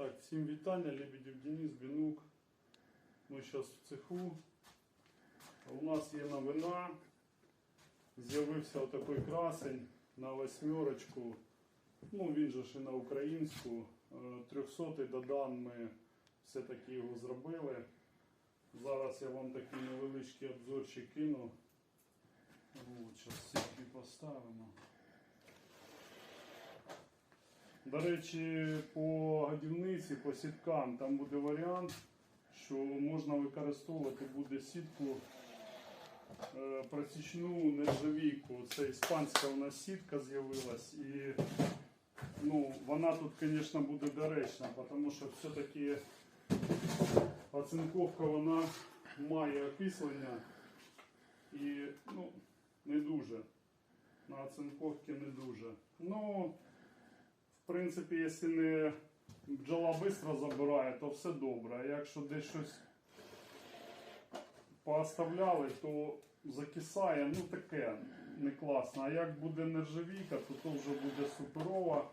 Так, всім вітання, Лебедів Денис, Бінук. Ми зараз в цеху. У нас є новина. З'явився отакий красень на восьмерочку. Ну, він же і на українську. 300 додан ми все-таки його зробили. Зараз я вам такий невеличкий обзорчик кину. Зараз сітки поставимо. До речі, по годівниці, по сіткам, там буде варіант, що можна використовувати буде сітку е, просічну нержавійку. Це іспанська у нас сітка з'явилась. І ну, вона тут, звісно, буде доречна, тому що все-таки оцинковка вона має окислення і ну, не дуже. На оцинковці не дуже. Ну, принципі, якщо не бджола швидко забирає, то все добре. А якщо десь щось пооставляли, то закисає, ну таке не класно. А як буде нержавійка, то то вже буде суперова.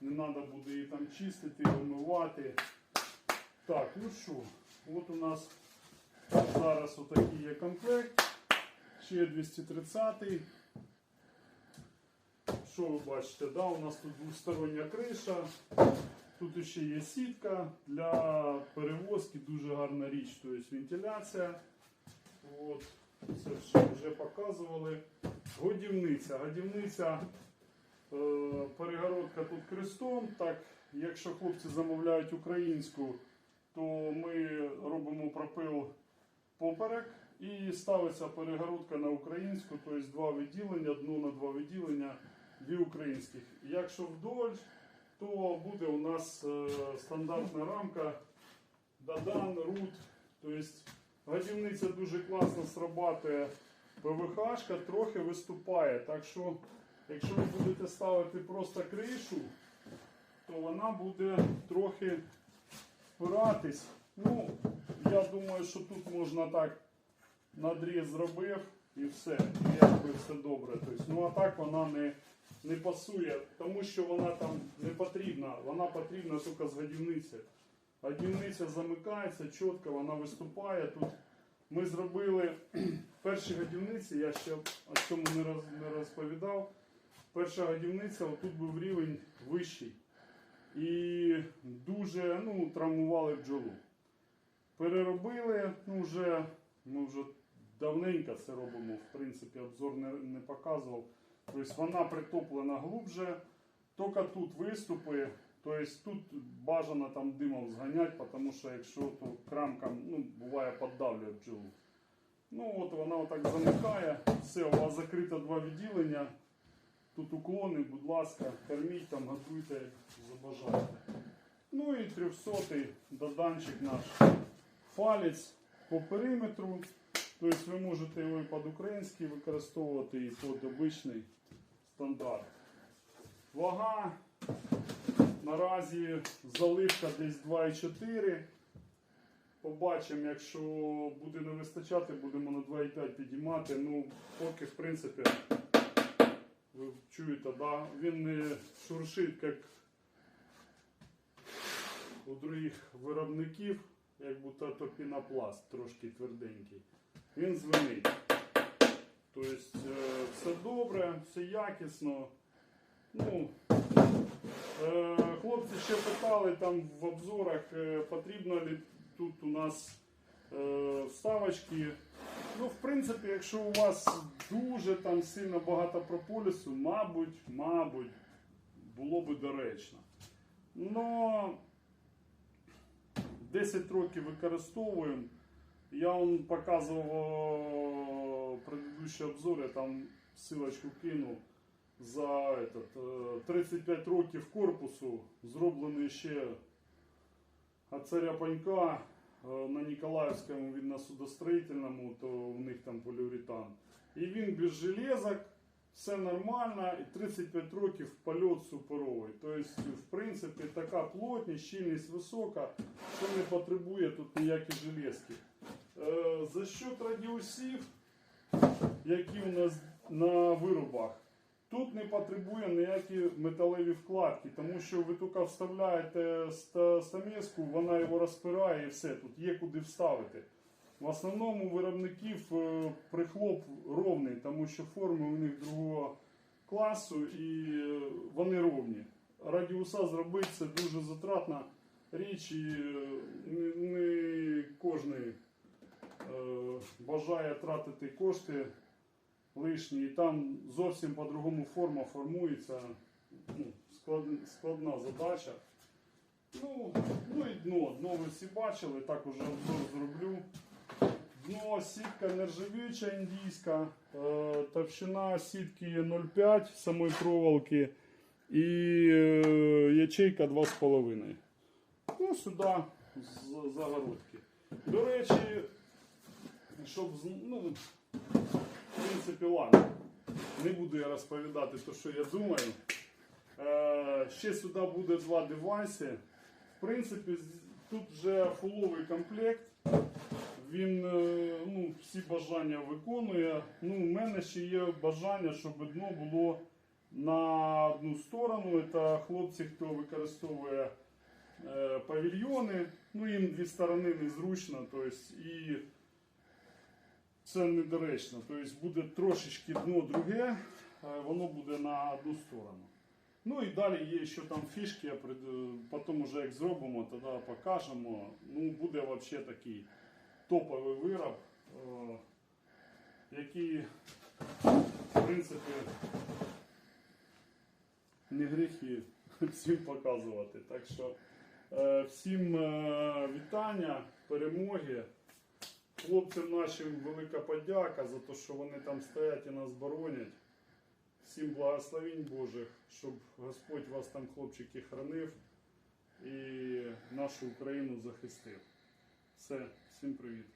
Не треба буде її там чистити, вимивати. Так, ну що, от у нас зараз отакий є комплект. Ще 230 що ви бачите, да, у нас тут двостороння криша, тут ще є сітка для перевозки, дуже гарна річ, тобто вентиляція. От, це все вже показували. Годівниця. Годівниця, е, перегородка тут крестом. Так, якщо хлопці замовляють українську, то ми робимо пропил поперек і ставиться перегородка на українську, тобто два відділення, дно на два відділення дві українських. Якщо вдоль, то буде у нас е, стандартна рамка Дадан, Рут. Тобто годівниця дуже класно срабатує. ПВХ трохи виступає. Так що, якщо ви будете ставити просто кришу, то вона буде трохи впиратись. Ну, я думаю, що тут можна так надріз зробив і все. І якби все добре. Тобто, ну а так вона не, не пасує, тому що вона там не потрібна. Вона потрібна тільки з годівниці. Годівниця замикається чітко, вона виступає. Тут ми зробили перші годівниці, я ще о цьому не, роз, не розповідав. Перша годівниця, отут був рівень вищий. І дуже ну, травмували бджолу. Переробили, ну вже ми вже давненько це робимо, в принципі, обзор не, не показував. Тобто вона притоплена глубже, тільки тут виступи, тобто тут бажано там димом зганяти, тому що якщо то крамка ну, буває піддавлює бджолу. Ну от вона отак замикає, все, у вас закрито два відділення. Тут уклони, будь ласка, корміть там, готуйте, як забажаєте. Ну і 300 доданчик наш палець по периметру. Тобто ви можете його і під український використовувати, і під обичний стандарт. Вага наразі заливка десь 2,4. Побачимо, якщо буде не вистачати, будемо на 2,5 підіймати. Ну, поки в принципі ви чуєте, да? він не шуршить, як у других виробників, як будто то пінопласт трошки тверденький. Він звенить. Тобто е, все добре, все якісно. Ну, е, хлопці ще питали там в обзорах, е, потрібно ли тут у нас вставочки. Ну, в принципі, якщо у вас дуже там сильно багато прополісу, мабуть, мабуть, було би доречно. Но 10 років використовуємо. Я вам показував о, предыдущий обзор, я там ссылочку кинув за этот, е, 35 років корпусу, зроблений ще от царя Панька е, на Ніколаївському, він на судостроїтельному, то у них там поліуретан. І він без железок, все нормально, і 35 років польот суперовий. Тобто, в принципі, така плотність, щільність висока, що не потребує тут ніякі железки. Е, За счет радіусів, які у нас на виробах, Тут не потребує ніякі металеві вкладки, тому що ви тільки вставляєте ста- стамеску, вона його розпирає і все, тут є куди вставити. В основному ровний, що форми у них другого класу і е, вони ровні. Радіуса зробити це дуже затратна річ, і е, не, кожен бажає тратити кошти лишні. І там зовсім по-другому форма формується. Ну, складна задача. Ну, ну і дно. Дно ви всі бачили, так уже обзор зроблю. Дно сітка нержавіюча індійська, е, товщина сітки 0,5 самої проволоки і е, ячейка 2,5. Ну, сюди загородки. До речі, щоб ну, в принципі, ладно. Не буду я розповідати те, що я думаю. Е, ще сюди буде два девайси. В принципі, тут вже фуловий комплект. Він е, ну, всі бажання виконує. Ну, у мене ще є бажання, щоб дно було на одну сторону. Це хлопці, хто використовує е, павільйони. Ну, їм дві сторони незручно. Тобто, і це недоречно. Тобто буде трошечки дно друге, е, воно буде на одну сторону. Ну і далі є ще там фішки, я потім уже як зробимо, тоді покажемо. Ну, буде взагалі такий топовий вироб, е, який, в принципі, не гріхи всім показувати. Так що е, всім е, вітання, перемоги. Хлопцям нашим велика подяка за те, що вони там стоять і нас боронять. Всім благословень Божих, щоб Господь вас там, хлопчики, хранив і нашу Україну захистив. Все, всім привіт.